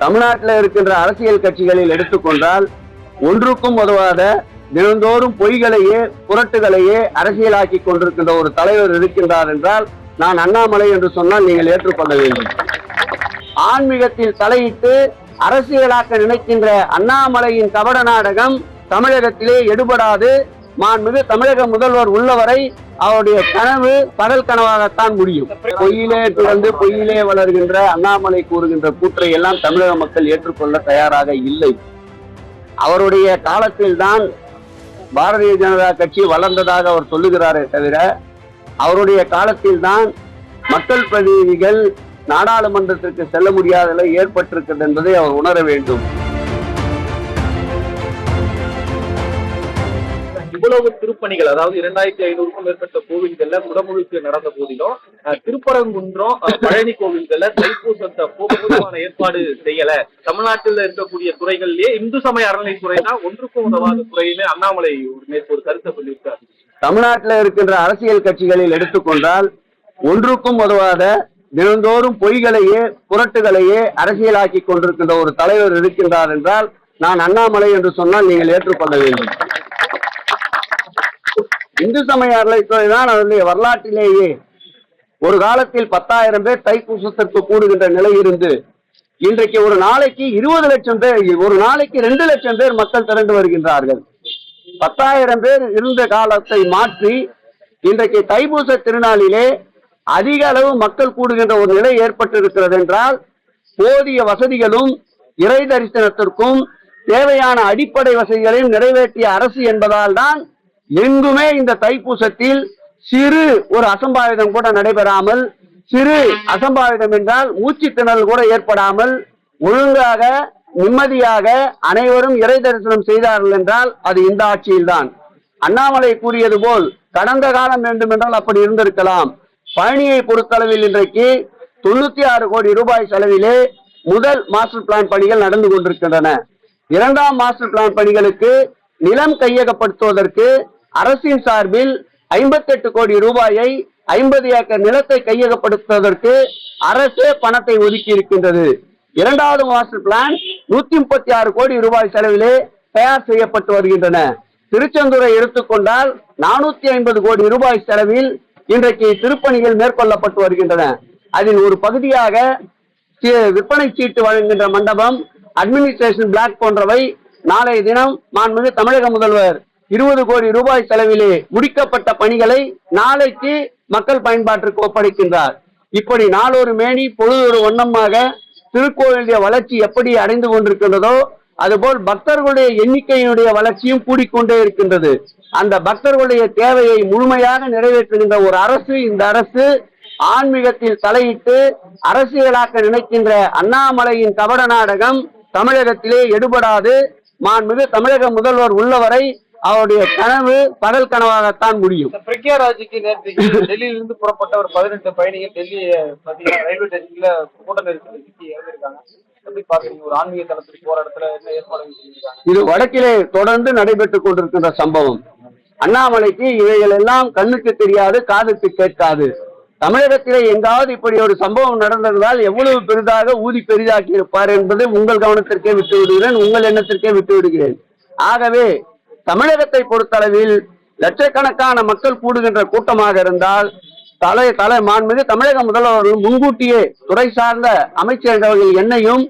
தமிழ்நாட்டில் இருக்கின்ற அரசியல் கட்சிகளில் எடுத்துக்கொண்டால் ஒன்றுக்கும் உதவாத தினந்தோறும் பொய்களையே புரட்டுகளையே அரசியலாக்கி கொண்டிருக்கின்ற ஒரு தலைவர் இருக்கின்றார் என்றால் நான் அண்ணாமலை என்று சொன்னால் நீங்கள் ஏற்றுக்கொள்ள வேண்டும். ஆன்மீகத்தில் தலையிட்டு அரசியலாக்க நினைக்கின்ற அண்ணாமலையின் கபட நாடகம் தமிழகத்திலே எடுபடாது. மாண்புமிகு தமிழக முதல்வர் உள்ளவரை அவருடைய கனவு பகல் கனவாகத்தான் முடியும். பொய்யிலே பிறந்து பொய்யிலே வளர்கின்ற அண்ணாமலை கூறுகின்ற கூற்றை எல்லாம் தமிழக மக்கள் ஏற்றுக்கொள்ள தயாராக இல்லை. அவருடைய காலத்தில் தான் பாரதிய ஜனதா கட்சி வளர்ந்ததாக அவர் சொல்லுகிறாரே தவிர அவருடைய காலத்தில் தான் மக்கள் பிரதிநிதிகள் நாடாளுமன்றத்திற்கு செல்ல முடியாத ஏற்பட்டிருக்கிறது என்பதை அவர் உணர வேண்டும். இவ்வளவு திருப்பணிகள் அதாவது இரண்டாயிரத்தி ஐநூறுக்கும் மேற்பட்ட கோவில்கள்ல குடமுழுக்கு நடந்த போதிலும் திருப்பரங்குன்றம் பழனி கோவில்கள்ல தைப்பூசத்தை போதுமான ஏற்பாடு செய்யல. தமிழ்நாட்டில் இருக்கக்கூடிய துறைகள்லயே இந்து சமய அறநிலைத்துறை தான் ஒன்றுக்கும் உதவாத துறைன்னு அண்ணாமலை நேற்று ஒரு கருத்தை சொல்லியிருக்காரு. தமிழ்நாட்டில் இருக்கின்ற அரசியல் கட்சிகளில் எடுத்துக்கொண்டால் ஒன்றுக்கும் உதவாத தினந்தோறும் பொய்களையே புரட்டுகளையே அரசியலாக்கி கொண்டிருக்கின்ற ஒரு தலைவர் இருக்கின்றார் என்றால் நான் அண்ணாமலை என்று சொன்னால் நீங்கள் ஏற்றுக்கொள்ள வேண்டும். இந்து சமய அறநிலைத்துறை தான் அதனுடைய வரலாற்றிலேயே ஒரு காலத்தில் பத்தாயிரம் பேர் தைப்பூசத்திற்கு கூடுகின்ற நிலை இருந்து இன்றைக்கு ஒரு நாளைக்கு இருபது லட்சம் பேர் ஒரு நாளைக்கு ரெண்டு லட்சம் பேர் மக்கள் திரண்டு வருகின்றார்கள். பத்தாயிரம் பேர் இருந்த காலத்தை மாற்றி இன்றைக்கு தைப்பூச திருநாளிலே அதிக அளவு மக்கள் கூடுகின்ற ஒரு நிலை ஏற்பட்டிருக்கிறது என்றால் போதிய வசதிகளும் இறை தரிசனத்திற்கும் தேவையான அடிப்படை வசதிகளையும் நிறைவேற்றிய அரசு என்பதால் தான் எங்குமே இந்த தைப்பூசத்தில் சிறு ஒரு அசம்பாவிதம் கூட நடைபெறாமல் சிறு அசம்பாவிதம் என்றால் மூச்சு திணறல் கூட ஏற்படாமல் ஒழுங்காக நிம்மதியாக அனைவரும் இறை தரிசனம் செய்தார்கள் என்றால் அது இந்த ஆட்சியில்தான். அண்ணாமலை கூறியது போல் கடந்த காலம் வேண்டுமென்றால் அப்படி இருந்திருக்கலாம். பழனியை பொறுத்தளவில் இன்றைக்கு தொண்ணூத்தி ஆறு கோடி ரூபாய் செலவிலே முதல் மாஸ்டர் பிளான் பணிகள் நடந்து கொண்டிருக்கின்றன. இரண்டாம் மாஸ்டர் பிளான் பணிகளுக்கு நிலம் கையகப்படுத்துவதற்கு அரசின் சார்பில் 58 கோடி ரூபாயை ஐம்பது ஏக்கர் நிலத்தை கையகப்படுத்துவதற்கு அரசே பணத்தை ஒதுக்கி இருக்கின்றது. இரண்டாவது மாஸ்டர் பிளான் நூத்தி முப்பத்தி ஆறு கோடி ரூபாய் செலவிலே தயார் செய்யப்பட்டு வருகின்றன. திருச்செந்தூரை எடுத்துக்கொண்டால் நானூத்தி ஐம்பது கோடி ரூபாய் செலவில் இன்றைக்கு திருப்பணிகள் மேற்கொள்ளப்பட்டு வருகின்றன. அதில் ஒரு பகுதியாக விற்பனை சீட்டு வழங்குகின்ற மண்டபம் அட்மினிஸ்ட்ரேஷன் பிளாக் போன்றவை நாளைய தினம் மாண்புமிகு தமிழக முதல்வர் இருபது கோடி ரூபாய் செலவிலே முடிக்கப்பட்ட பணிகளை நாளைக்கு மக்கள் பயன்பாட்டிற்கு ஒப்படைக்கின்றார். இப்படி நாளொரு மேனி பொழுதொரு வண்ணமாக திருக்கோயிலுடைய வளர்ச்சி எப்படி அடைந்து கொண்டிருக்கின்றதோ அதுபோல் பக்தர்களுடைய எண்ணிக்கையினுடைய வளர்ச்சியும் கூடிக்கொண்டே இருக்கின்றது. அந்த பக்தர்களுடைய தேவையை முழுமையாக நிறைவேற்றுகின்ற ஒரு அரசு இந்த அரசு ஆன்மீகத்தில் தலையிட்டு அரசியலாக்க நினைக்கின்ற அண்ணாமலையின் கபட நாடகம் தமிழகத்திலே எடுபடாது. மாண்புமிகு தமிழக முதல்வர் உள்ளவரை அவருடைய கனவு பகல் கனவாகத்தான் முடியும். இந்த பிரக்யா ராஜுக்கு நேற்று டெல்லியிலிருந்து புறப்பட்ட ஒரு பதினெட்டு பயணிகள் டெல்லி ரயில்வே ஸ்டேஷன்ல கூட்ட நெரிசல் சிக்கி இறந்திருக்காங்க. இது வடக்கிலே தொடர்ந்து நடைபெற்றுக் கொண்டிருக்கின்ற சம்பவம். அண்ணாமலைக்கு இவைகள் எல்லாம் கண்ணுக்கு தெரியாது காதுக்கு கேட்காது. தமிழகத்திலே எங்காவது இப்படி ஒரு சம்பவம் நடந்திருந்தால் எவ்வளவு பெரிதாக ஊதி பெரிதாக்கி இருப்பார் என்பதை உங்கள் கவனத்திற்கே விட்டு விடுகிறேன் உங்கள் எண்ணத்திற்கே விட்டு விடுகிறேன் ஆகவே தமிழகத்தை பொறுத்தளவில் லட்சக்கணக்கான மக்கள் கூடுகின்ற கூட்டமாக இருந்தால் தலை தலை மாண்புமிகு தமிழக முதல்வர்கள் முன்கூட்டியே துறை சார்ந்த அமைச்சர்கள் என்னையும்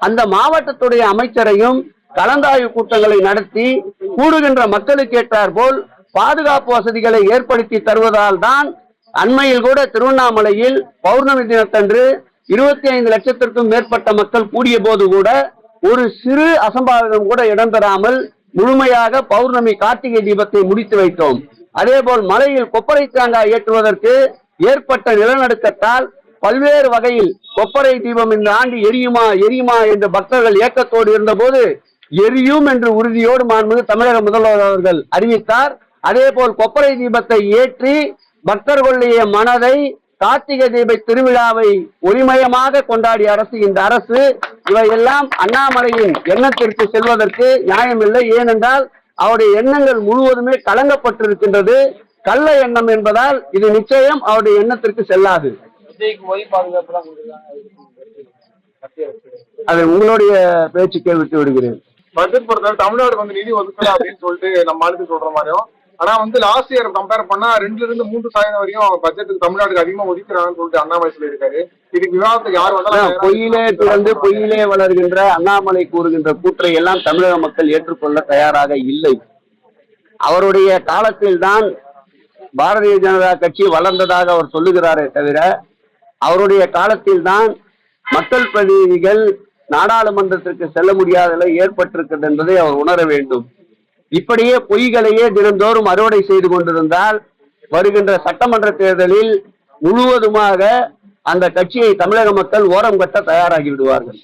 அந்த மாவட்டத்துடைய அமைச்சரையும் கலந்தாய்வு கூட்டங்களை நடத்தி கூடுகின்ற மக்களுக்கு ஏற்றார் போல் பாதுகாப்பு வசதிகளை ஏற்படுத்தி தருவதால் தான் அண்மையில் கூட திருவண்ணாமலையில் பௌர்ணமி தினத்தன்று இருபத்தி ஐந்து லட்சத்திற்கும் மேற்பட்ட மக்கள் கூடிய போது கூட ஒரு சிறு அசம்பாவிதம் கூட இடம்பெறாமல் முழுமையாக பௌர்ணமி கார்த்திகை தீபத்தை முடித்து வைத்தோம். அதே போல் மலையில் கொப்பரை தேங்காய் ஏற்றுவதற்கு ஏற்பட்ட நிலநடுக்கத்தால் பல்வேறு வகையில் கொப்பரை தீபம் இந்த ஆண்டு எரியுமா எரியுமா என்று பக்தர்கள் ஏக்கத்தோடு இருந்தபோது எரியும் என்று உறுதியோடு மாண்புமிகு தமிழக முதல்வர் அவர்கள் அறிவித்தார். அதே போல் கொப்பரை தீபத்தை ஏற்றி பக்தர்களுடைய மனதை கார்த்திகை தீப திருவிழாவை ஒளிமயமாக கொண்டாடிய அரசு இந்த அரசு இவையெல்லாம் அண்ணாமலையின் எண்ணத்திற்கு செல்வதற்கு நியாயமில்லை. ஏனென்றால் அவருடைய எண்ணங்கள் முழுவதுமே கலங்கப்பட்டிருக்கின்றது. கள்ள எண்ணம் என்பதால் இது நிச்சயம் அவருடைய எண்ணத்திற்கு செல்லாது. அது உங்களுடைய பேச்சுக்கே விட்டு விடுகிறேன். பட்ஜெட் பொறுத்தவரை தமிழ்நாடு வந்து நிதி ஒதுக்கல அப்படின்னு சொல்லிட்டு நம்ம ஆளுக்கு சொல்ற மாதிரியும் ஆனா வந்து லாஸ்ட் இயர் கம்பேர் பண்ணா ரெண்டுல இருந்து மூன்று சதவீதம் வரையும் பட்ஜெட்டுக்கு தமிழ்நாட்டுக்கு அதிகமா ஒதுக்குறாங்கன்னு சொல்லிட்டு அண்ணாமலை சொல்லியிருக்காரு. இதுக்கு விவாதத்துக்கு யார் வந்தாலும் பொய்யிலே பிறந்து பொய்யிலே வளர்கின்ற அண்ணாமலை கூறுகின்ற கூற்றை எல்லாம் தமிழக மக்கள் ஏற்றுக்கொள்ள தயாராக இல்லை. அவருடைய காலத்தில் தான் பாரதிய ஜனதா கட்சி வளர்ந்ததாக அவர் சொல்லுகிறாரே தவிர அவருடைய காலத்தில் தான் மக்கள் பிரதிநிதிகள் நாடாளுமன்றத்திற்கு செல்ல முடியாத ஏற்பட்டிருக்கிறது என்பதை அவர் உணர வேண்டும். இப்படியே பொய்களையே தினந்தோறும் அறுவடை செய்து கொண்டிருந்தால் வருகின்ற சட்டமன்ற தேர்தலில் முழுவதுமாக அந்த கட்சியை தமிழக மக்கள் ஓரம் கட்ட தயாராகி விடுவார்கள்.